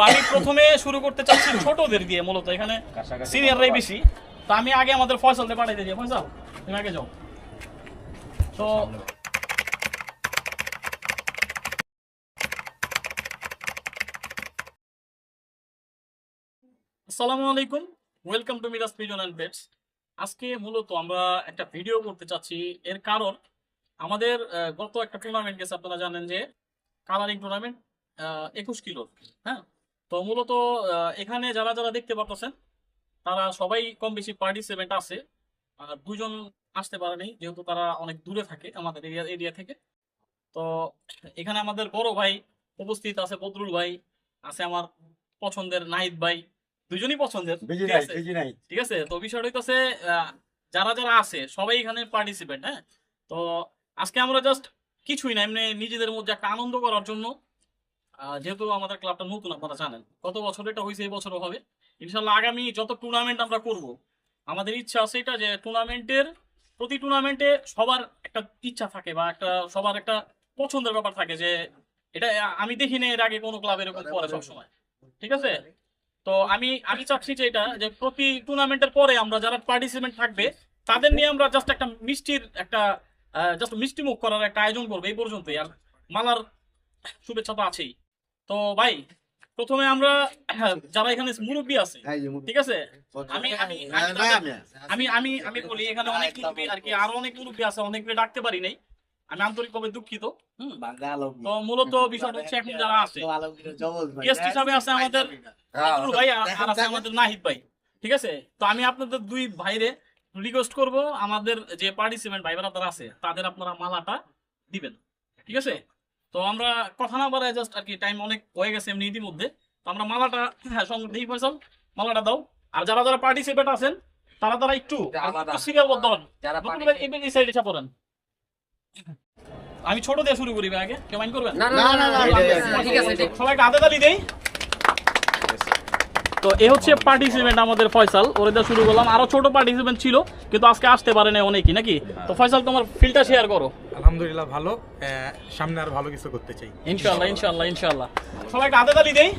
তো আমি প্রথমে শুরু করতে চাচ্ছি ছোটদের দিয়ে মূলত এখানে সিনিয়ররাই বেশি। তো আমি আগে আমাদের ফয়সালতে পাঠাইতে যাই। ফয়সাল তুমি আগে যাও। তো আসসালামু আলাইকুম। Welcome to Miraj pigeon and pets আজকে মূলত আমরা একটা ভিডিও করতে চাচ্ছি। এর কারণ আমাদের গত একটা টুর্নামেন্ট গেছে আপনারা জানেন যে কালারিং টুর্নামেন্ট একুশ কিলো। হ্যাঁ? তো মূলত এখানে যারা যারা দেখতে পারতেছেন তারা সবাই কম বেশি পার্টিসিপেন্ট আছে। আর দুজন আসতে পারেনি যেহেতু তারা অনেক দূরে থাকে আমাদের এরিয়া এরিয়া থেকে। তো এখানে আমাদের বড় ভাই উপস্থিত আছে বদরুল ভাই আছে আমার পছন্দের নাহিদ ভাই দুজনই পছন্দের ঠিক আছে? তো বিষয়টা হইতেছে যারা যারা আছে সবাই এখানে পার্টিসিপেন্ট হ্যাঁ? তো আজকে আমরা জাস্ট কিছুই না এমনি নিজেদের মধ্যে একটা আনন্দ করার জন্য যেহেতু আমাদের ক্লাবটা নতুন আপনারা জানেন। গত বছর এটা হয়েছে এই বছরও হবে। ইনশাল্লাহ আগামী যত টুর্নামেন্ট আমরা করব আমাদের ইচ্ছা আছে এটা যে টুর্নামেন্টের প্রতি টুর্নামেন্টে সবার একটা ইচ্ছা থাকে বা একটা সবার একটা পছন্দের ব্যাপার থাকে যে এটা আমি দেখি দেখিনি এর আগে কোনো ক্লাব এরকম করে সবসময়। ঠিক আছে? তো আমি আমি চাচ্ছি যে এটা যে প্রতি টুর্নামেন্টের পরে আমরা যারা পার্টিসিপেন্ট থাকবে তাদের নিয়ে আমরা জাস্ট একটা মিষ্টির একটা জাস্ট মিষ্টি মুখ করার একটা আয়োজন করব এই পর্যন্তই। আর মালার শুভেচ্ছা তো আছেই। তো ভাই প্রথমে আমরা যারা এখানে মুরব্বী আছে ঠিক আছে? আমি আমি আমি আমি আমি আমি বলি এখানে অনেক মুরব্বী আর কি আরও অনেক মুরব্বী আছে অনেকগুলো ডাকতে পারি নাই। আমি আন্তরিকভাবে দুঃখিত তো মূলত বিষয়টা হচ্ছে এখন যারা আছে গেস্ট হিসাবে আছে আমাদের ভাই আর আছে আমাদের নাহিদ ভাই ঠিক আছে? তো আমি আপনাদের দুই ভাইরে রিকোয়েস্ট করব আমাদের যে পার্টিসিপেন্ট ভাই ব্রাদার আছে তাদের আপনারা মালাটা দিবেন ঠিক আছে? তো আমরা কথা না বাড়ায় জাস্ট আর কি টাইম অনেক হয়ে গেছে এমনি ইতিমধ্যে তো আমরা মালাটা হ্যাঁ সঙ্গে দিই ফয়সাল মালাটা দাও আর যারা যারা পার্টিসিপেট আছেন তারা তারা একটু সিরিয়ালবদ্ধ হন এই- এই এসে পড়েন আমি ছোট দিয়ে শুরু করি আগে কেমন করবেন না না না না ঠিক আছে সবাইকে হাতে তালি দেই তো এ হচ্ছে পার্টিসিপেন্ট আমাদের ফয়সাল। ওরে দিয়ে শুরু করলাম। আরও ছোট পার্টিসিপেন্ট ছিল কিন্তু আজকে আসতে পারে না অনেকই নাকি? তো ফয়সাল তোমার ফিলটা শেয়ার করো। আলহামদুলিল্লাহ ভালো। সামনে আর ভালো কিছু করতে চাই। ইনশাল্লাহ ইনশাল্লাহ ইনশাল্লাহ সবাইকে হাতে তালি দেই।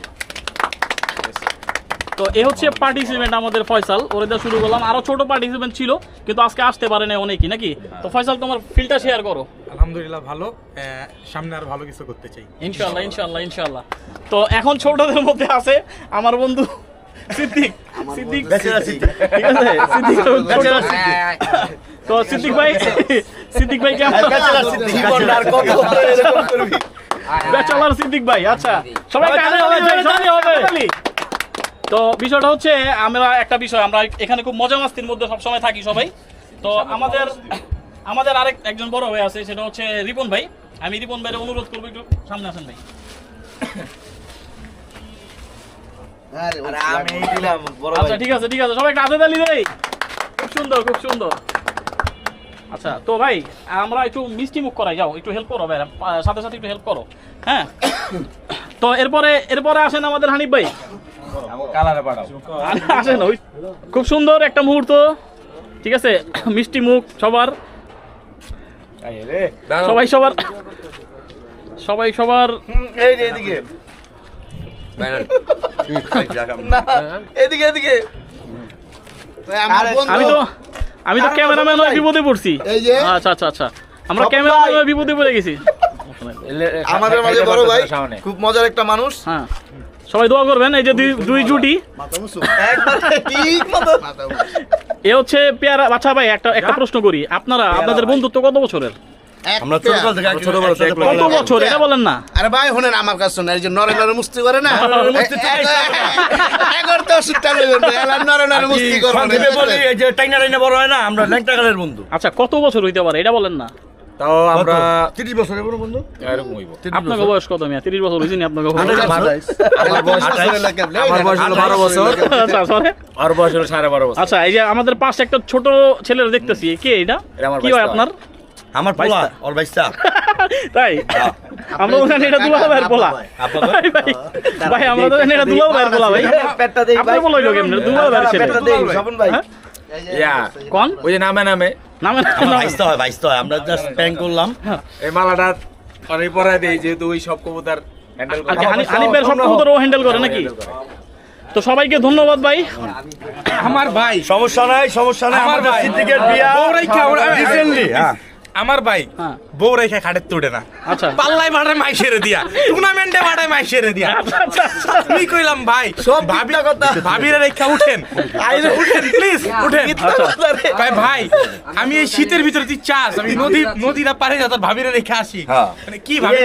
তো এ হচ্ছে পার্টিসিপেন্ট আমাদের ফয়সাল। ওরে দিয়ে শুরু করলাম। আরও ছোট পার্টিসিপেন্ট ছিল কিন্তু আজকে আসতে পারে না অনেকই নাকি? তো ফয়সাল তোমার ফিলটা শেয়ার করো। আলহামদুলিল্লাহ ভালো। সামনে আর ভালো কিছু করতে চাই। ইনশাল্লাহ ইনশাল্লাহ ইনশাল্লাহ তো এখন ছোটদের মধ্যে আছে আমার বন্ধু সিদ্দিক সিদ্দিক ঠিক আছে? সিদ্দিক তো সিদ্দিক। ভাই সিদ্দিক ভাই কেমন? ব্যাচেলার সিদ্দিক। ভাই আচ্ছা। সবাই হবে সবাই হবে। তো বিষয়টা হচ্ছে আমরা একটা বিষয় আমরা এখানে খুব মজা মাস্তির মধ্যে সবসময় থাকি সবাই। তো আমাদের আমাদের আরেক একজন বড় ভাই আছে সেটা হচ্ছে রিপন ভাই। আমি রিপন ভাইয়ের অনুরোধ করব একটু সামনে আসেন ভাই। আচ্ছা ঠিক আছে ঠিক আছে। সবাই কাজে তালি দেই। খুব সুন্দর খুব সুন্দর। আচ্ছা তো ভাই আমরা একটু মিষ্টি মুখ করাই। যাও একটু হেল্প করো ভাই। সাথে সাথে একটু হেল্প করো। হ্যাঁ? তো এরপরে এরপরে আসেন আমাদের হানিফ ভাই। আসেন ওই। খুব সুন্দর একটা মুহূর্ত। ঠিক আছে? মিষ্টি মুখ সবার। সবাই সবার সবাই সবার এদিকে। এদিকে আমি তো আমি তো ক্যামেরাম্যান হয়ে বিপদে পড়ছি। আচ্ছা আচ্ছা আচ্ছা। আমরা ক্যামেরাম্যান হয়ে বিপদে পড়ে গেছি। আমাদের মাঝে বড় ভাই খুব মজার একটা মানুষ। হ্যাঁ। সবাই দোয়া করবেন এই যে দুই দুই জুটি। এ হচ্ছে পেয়ারা আচ্ছা ভাই একটা একটা প্রশ্ন করি। আপনারা আপনাদের বন্ধুত্ব কত বছরের? আমরা ছোটবেলা থেকে ছোটবেলা থেকে কত বছর? এটা বলেন না। আরে ভাই শোনেন আমার কাছে শোনেন এই যে নরে নরে মুস্তি করে না? এগর তো ওষুধটা নেবেন না এলার নরে নরে মুস্তি করব না, বুঝলেন? আচ্ছা কত বছর হইতে পারে? এটা বলেন না। তাও আমরা তিরিশ বছরের বড় বন্ধু? আপনাকে বয়স কত মিয়া? তিরিশ বছর হয়েছে নি আপনাকে আমার বয়স আমার বয়স হলো বারো বছর। আচ্ছা sorry। আর বয়স হলো সাড়ে বারো বছর। আচ্ছা এই যে আমাদের পাশে একটা ছোট ছেলের দেখতেছি। কে এটা? এটা আমার কি হয় আপনার? আমার পোলা। ওর তাই? আমরা ওখানে এটা দুলাল ভাইয়ের পোলা। ভাই ভাই ভাই আমরা তো এটা দুলাল ভাইয়ের পোলা ভাই। আপনার পোলা হইল কেমনে? দুলাল ভাইয়ের ছেলে স্বপন ভাই। হ্যাঁ? ইয়া কোন? ওই যে নামে নামে। নামে আমার হয় হয়। আমরা জাস্ট প্যাং করলাম। এই মালাটা অনেক পরে দেই যেহেতু ওই সব কবুতার Handle করে। হানি- সব কবুতর ও হ্যান্ডেল করে নাকি? তো সবাইকে ধন্যবাদ ভাই। আমার ভাই। সমস্যা নাই সমস্যা নাই। আমার ভাই। বিয়া আমরা- রিসেন্টলি হ্যাঁ। আমার ভাই হ্যাঁ। বউ রেখে খাটের তুড়ে না। আচ্ছা। পাল্লাই ভাড়ায় মাই সেরে দিয়া টুর্নামেন্টে মাঠে মাই সেরে দিয়া। আমি কইলাম ভাই সব ভাবি কথা। ভাবিরে রেখা উঠেন। উঠেন প্লিজ উঠেন। ভাই ভাই আমি এই শীতের ভিতরে তুই চাস আমি নদী নদী না পারে যা তোর ভাবিরে রেখে আসি। হ্যাঁ। মানে কি ভাবি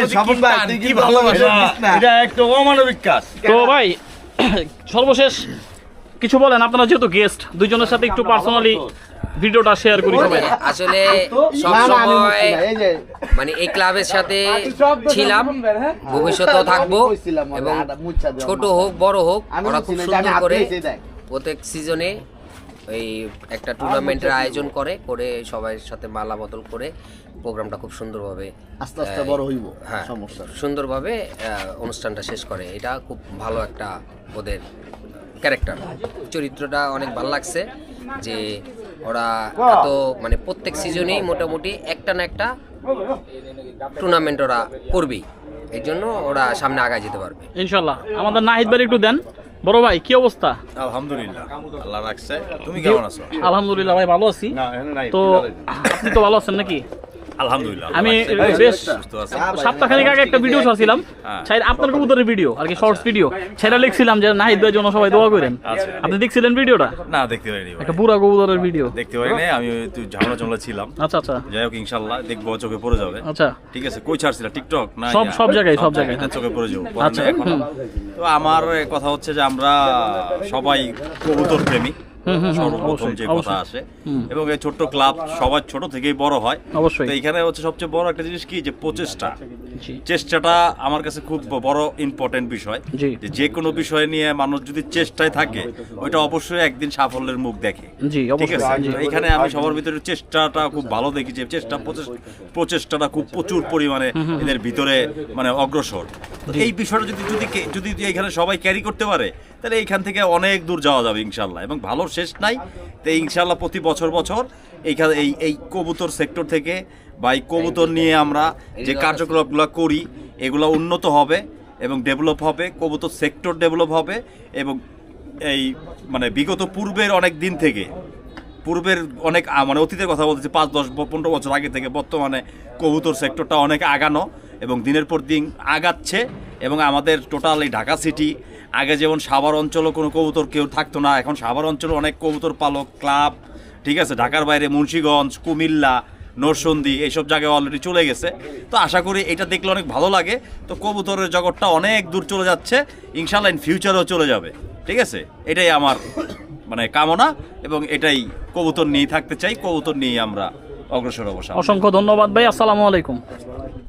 কি ভালোবাসা? এটা- এটা একটা অমানবিক কাজ। তো ভাই সর্বশেষ কিছু বলেন আপনারা যেহেতু গেস্ট দুইজনের সাথে একটু পার্সোনালি ভিডিওটা শেয়ার করি সবাই। আসলে সব সময় মানে এই ক্লাবের সাথে ছিলাম ভবিষ্যতেও থাকব এবং ছোট হোক বড় হোক ওরা খুব সুন্দর করে প্রত্যেক সিজনে এই একটা টুর্নামেন্টের আয়োজন করে করে সবার সাথে মালা বদল করে প্রোগ্রামটা খুব সুন্দরভাবে আস্তে আস্তে বড় হইব হ্যাঁ সমস্যা সুন্দরভাবে আহ, অনুষ্ঠানটা শেষ করে। এটা খুব ভালো একটা ওদের ক্যারেক্টার চরিত্রটা অনেক ভালো লাগছে যে ওরা এত মানে প্রত্যেক সিজনেই মোটামুটি একটা না একটা টুর্নামেন্ট ওরা করবেই। এই জন্য ওরা সামনে আগায় যেতে পারবে। ইনশাল্লাহ। আমাদের নাহিদ ভাই একটু দেন। বড় ভাই কি অবস্থা? আলহামদুলিল্লাহ। আল্লাহ রাখছে। তুমি কেমন আছো? আলহামদুলিল্লাহ ভাই ভালো আছি। না এখানে নাই তো আপনি তো ভালো আছেন নাকি? আলহামদুলিল্লাহ। আমি বেশ আগে একটা ভিডিও ছাড়ছিলাম। আপনার কবুতরের ভিডিও আর কি শর্টস ভিডিও সেটা লিখছিলাম যে নাহিদ ভাইয়ের জন্য সবাই দোয়া করেন। আপনি দেখছিলেন ভিডিওটা না দেখতে পারিনি একটা বুড়া কবুতরের ভিডিও দেখতে পারিনি আমি একটু ঝামেলা ঝামেলা ছিলাম। আচ্ছা আচ্ছা। যাই হোক ইনশাল্লাহ দেখব চোখে পড়ে যাবে। আচ্ছা। ঠিক আছে কই ছাড়ছিল? টিকটক না সব- সব জায়গায়, সব জায়গায়। চোখে পড়ে যাব। আচ্ছা, তো আমার কথা হচ্ছে যে আমরা সবাই কবুতর প্রেমী। সর্বপ্রথম যে কথা। আসে। এবং এই ছোট্ট ক্লাব সবার ছোট থেকেই বড় হয়। অবশ্যই। এখানে হচ্ছে সবচেয়ে বড় একটা জিনিস কি? যে প্রচেষ্টা। চেষ্টাটা আমার কাছে খুব বড় ইম্পর্টেন্ট বিষয়। যে কোনো বিষয় নিয়ে মানুষ যদি চেষ্টায় থাকে ওইটা অবশ্যই একদিন সাফল্যের মুখ দেখে। ঠিক আছে? এখানে আমি সবার ভিতরে চেষ্টাটা খুব ভালো দেখি যে চেষ্টা প্রচেষ্টাটা খুব প্রচুর পরিমাণে এদের ভিতরে মানে অগ্রসর। এই বিষয়টা যদি যদি যদি এখানে সবাই ক্যারি করতে পারে তাহলে এইখান থেকে অনেক দূর যাওয়া যাবে ইনশাল্লাহ। এবং ভালো শেষ নাই। তো ইনশাল্লাহ প্রতি বছর বছর এইখানে এই এই কবুতর সেক্টর থেকে বা এই কবুতর নিয়ে আমরা যে কার্যকলাপগুলো করি এগুলো উন্নত হবে এবং ডেভেলপ হবে কবুতর সেক্টর ডেভেলপ হবে এবং এই মানে বিগত পূর্বের অনেক দিন থেকে পূর্বের অনেক মানে অতীতের কথা বলতেছি পাঁচ দশ পনেরো বছর আগে থেকে বর্তমানে কবুতর সেক্টরটা অনেক আগানো। এবং দিনের পর দিন আগাচ্ছে এবং আমাদের টোটাল এই ঢাকা সিটি, আগে যেমন সাভার অঞ্চলও কোনো কবুতর কেউ থাকতো না, এখন সাভার অঞ্চলে অনেক কবুতর পালক, ক্লাব, ঠিক আছে, ঢাকার বাইরে মুন্সীগঞ্জ, কুমিল্লা, নরসন্দি, এইসব জায়গায় অলরেডি চলে গেছে। তো আশা করি এটা দেখলে অনেক ভালো লাগে। তো কবুতরের জগৎটা অনেক দূর চলে যাচ্ছে ইনশাল্লাহ ইন ফিউচারেও চলে যাবে, ঠিক আছে? এটাই আমার মানে কামনা এবং এটাই কবুতর নিয়ে থাকতে চাই, কবুতর নিয়ে আমরা অগ্রসর অবশ্য অসংখ্য ধন্যবাদ ভাই, আসসালামু আলাইকুম।